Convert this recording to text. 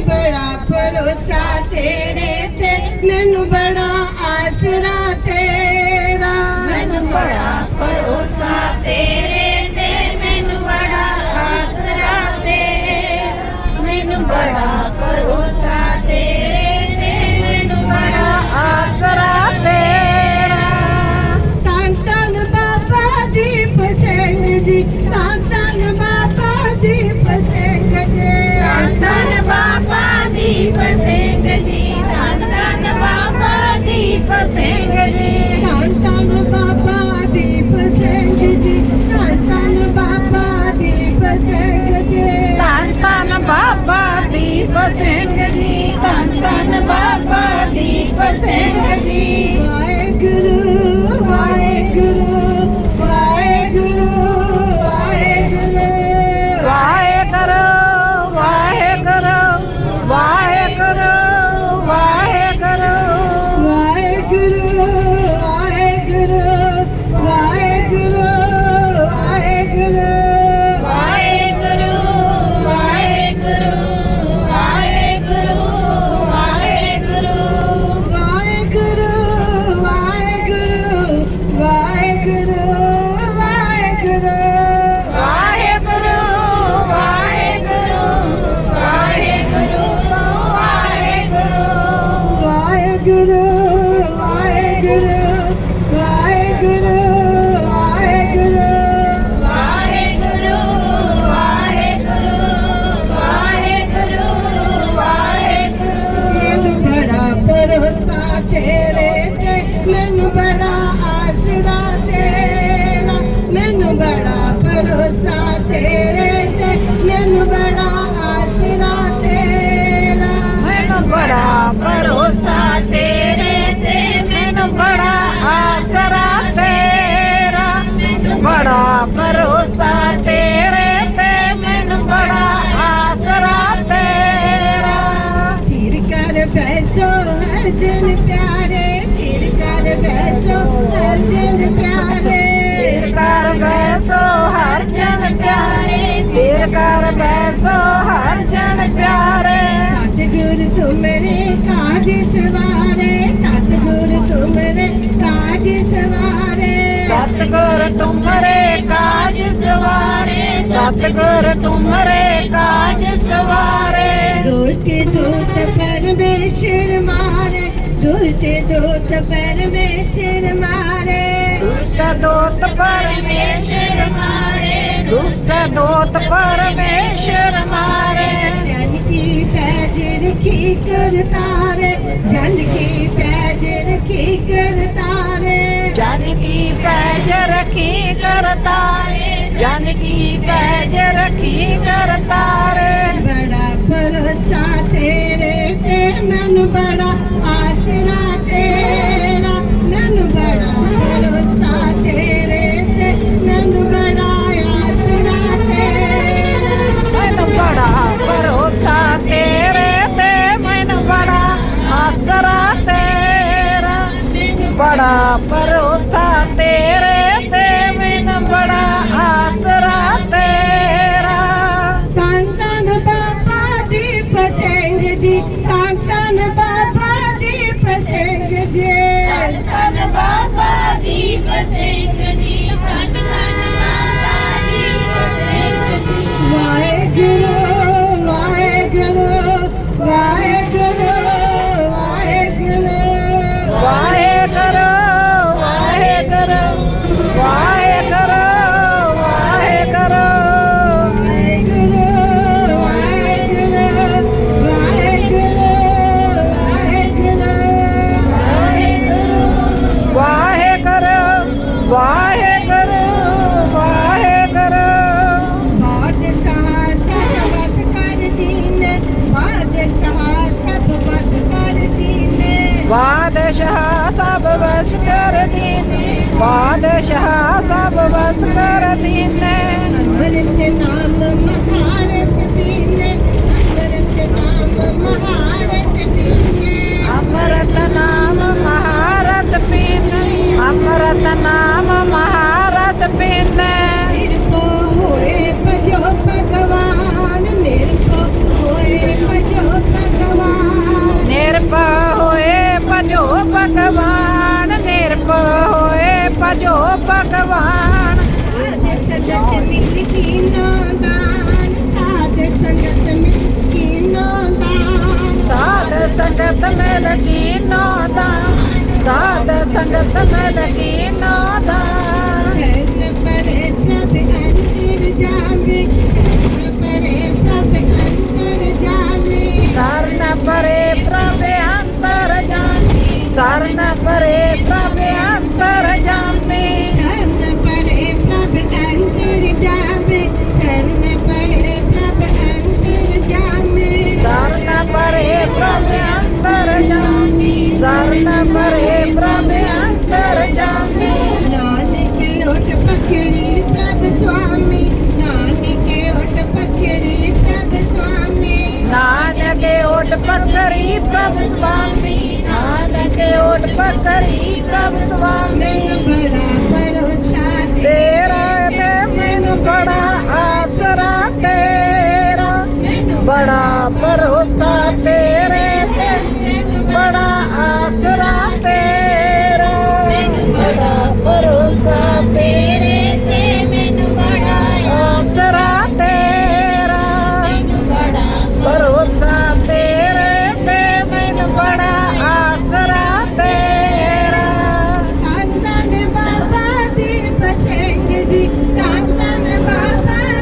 ਬੜਾ ਭਰੋਸਾ ਤੇਰੇ ਤੇ ਮੈਨੂੰ ਬੜਾ ਆਸਰਾ ਤੇਰਾ। ਮੈਨੂੰ ਬੜਾ Bye-bye. ਬੜਾ ਆਸਰਾ ਤੇਰਾ ਮੈਨੂੰ ਬੜਾ ਭਰੋਸਾ ਤੇਰੇ ਤੇ ਮੈਨੂੰ ਬੜਾ ਆਸਰਾ ਤੇਰਾ। ਮੈਨੂੰ ਬੜਾ ਭਰੋਸਾ ਤੇਰੇ ਤੇ ਮੈਨੂੰ ਬੜਾ ਆਸਰਾ ਤੇਰਾ। ਮੈਨੂੰ ਬੜਾ ਭਰੋਸਾ ਤੇਰੇ ਤੇ ਮੈਨੂੰ ਬੜਾ ਆਸਰਾ ਤੇਰਾ। ਫਿਰ ਕਰ ਬੈਠੋ ਅਰਜਨ ਪਿਆਰੇ तुमरे काज सवारे सतगुर तुमरे काज सवारे। सतगुर तुमरे काज सवारे सतगुर तुमरे काज सवारे। दुष्ट दूत परमेश्वर मारे दुष्ट दूत परमेश्वर मारे। दुष्ट दूत परमेश्वर मारे दुष्ट दूत करतारे जन की पैज रखी करतारे जन की पैज रखी करतारे जन की पैज रखी करतारे ਬੜਾ ਭਰੋਸਾ ਤੇਰੇ ਤੇ ਮੈਨ ਬੜਾ ਆਸਰਾ ਤੇਰਾ। ਤਾਂ ਤਾਂ ਬਾਬਾ ਦੀ ਫਤਿਹ ਦੀ ਤਾਂ ਤਾਂ ਬਾਬਾ ਦੀ ਫਤਿਹ ਦੀ ਤਾਂ ਤਾਂ ਬਾਬਾ ਦੀ ਫਤਿਹ ਦੀ ਬਾਦਸ਼ਾਹ ਸਭ ਵਸ ਕਰ ਦੀਨੇ ਬਾਦਸ਼ਾਹ ਸਭ ਵਸ ਕਰ ਦੀਨੇ ਅੰਮ੍ਰਿਤ ਨਾਮ ਮਹਾਰਸ Naman No, kinoto ਕਰੀ ਪ੍ਰਭ ਸੁਆਮੀ ਤੇਰਾ ਤੇ ਮੈਨੂੰ ਬੜਾ ਆਸਰਾ ਤੇਰਾ ਬੜਾ ਭਰੋਸਾ ਤੇ